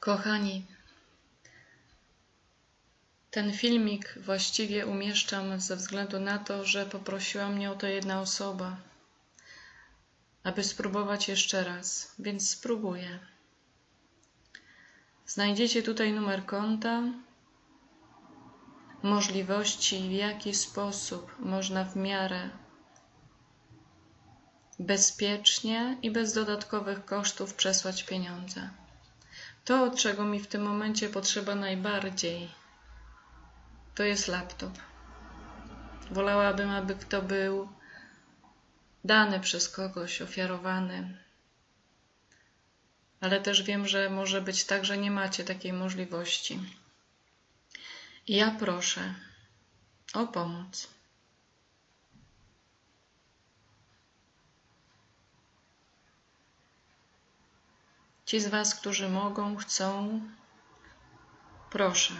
Kochani, ten filmik właściwie umieszczam ze względu na to, że poprosiła mnie o to jedna osoba, aby spróbować jeszcze raz, więc spróbuję. Znajdziecie tutaj numer konta, możliwości, w jaki sposób można w miarę bezpiecznie i bez dodatkowych kosztów przesłać pieniądze. To, czego mi w tym momencie potrzeba najbardziej, to jest laptop. Wolałabym, aby to był dany przez kogoś, ofiarowany. Ale też wiem, że może być tak, że nie macie takiej możliwości. I ja proszę o pomoc. Ci z Was, którzy mogą, chcą, proszę.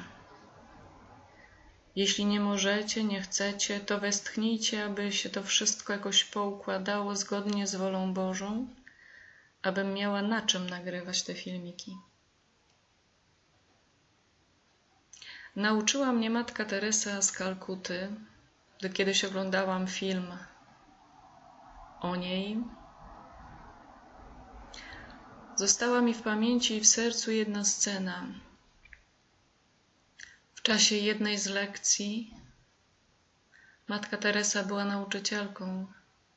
Jeśli nie możecie, nie chcecie, to westchnijcie, aby się to wszystko jakoś poukładało zgodnie z wolą Bożą, abym miała na czym nagrywać te filmiki. Nauczyła mnie matka Teresa z Kalkuty, gdy kiedyś oglądałam film o niej, Została mi w pamięci i w sercu jedna scena. W czasie jednej z lekcji matka Teresa była nauczycielką,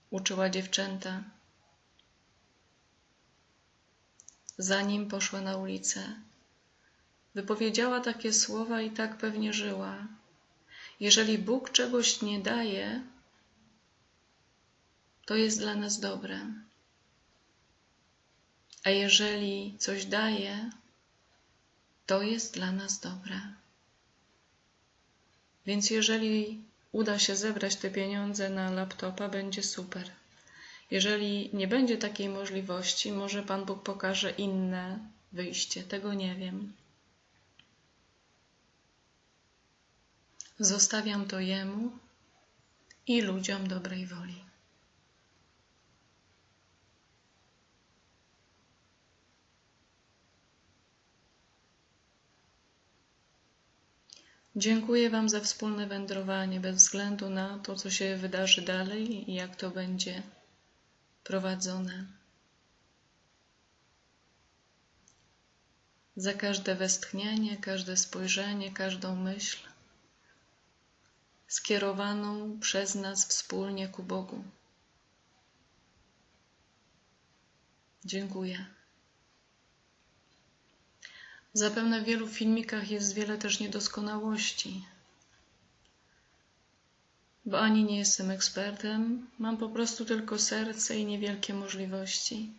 uczyła dziewczęta. Zanim poszła na ulicę, wypowiedziała takie słowa i tak pewnie żyła. Jeżeli Bóg czegoś nie daje, to jest dla nas dobre. A jeżeli coś daje, to jest dla nas dobre. Więc jeżeli uda się zebrać te pieniądze na laptopa, będzie super. Jeżeli nie będzie takiej możliwości, może Pan Bóg pokaże inne wyjście. Tego nie wiem. Zostawiam to Jemu i ludziom dobrej woli. Dziękuję Wam za wspólne wędrowanie, bez względu na to, co się wydarzy dalej i jak to będzie prowadzone. Za każde westchnienie, każde spojrzenie, każdą myśl skierowaną przez nas wspólnie ku Bogu. Dziękuję. Zapewne w wielu filmikach jest wiele też niedoskonałości, bo ani nie jestem ekspertem, mam po prostu tylko serce i niewielkie możliwości.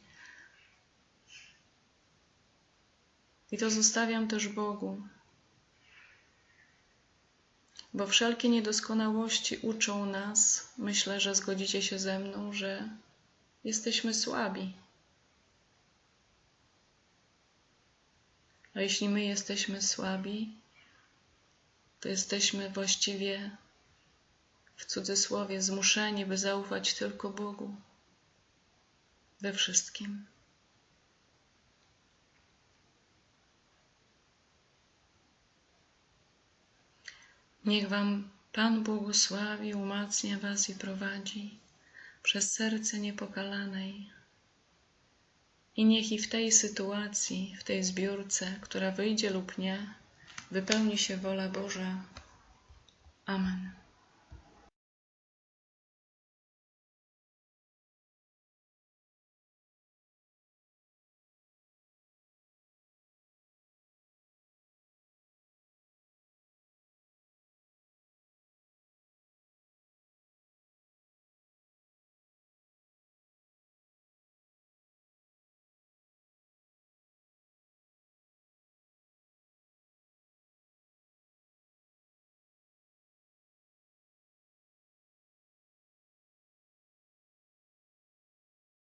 I to zostawiam też Bogu, bo wszelkie niedoskonałości uczą nas, myślę, że zgodzicie się ze mną, że jesteśmy słabi. A jeśli my jesteśmy słabi, to jesteśmy właściwie w cudzysłowie zmuszeni, by zaufać tylko Bogu we wszystkim. Niech Wam Pan błogosławi, umacnia Was i prowadzi przez serce niepokalanej i niech i w tej sytuacji, w tej zbiórce, która wyjdzie lub nie, wypełni się wola Boża. Amen.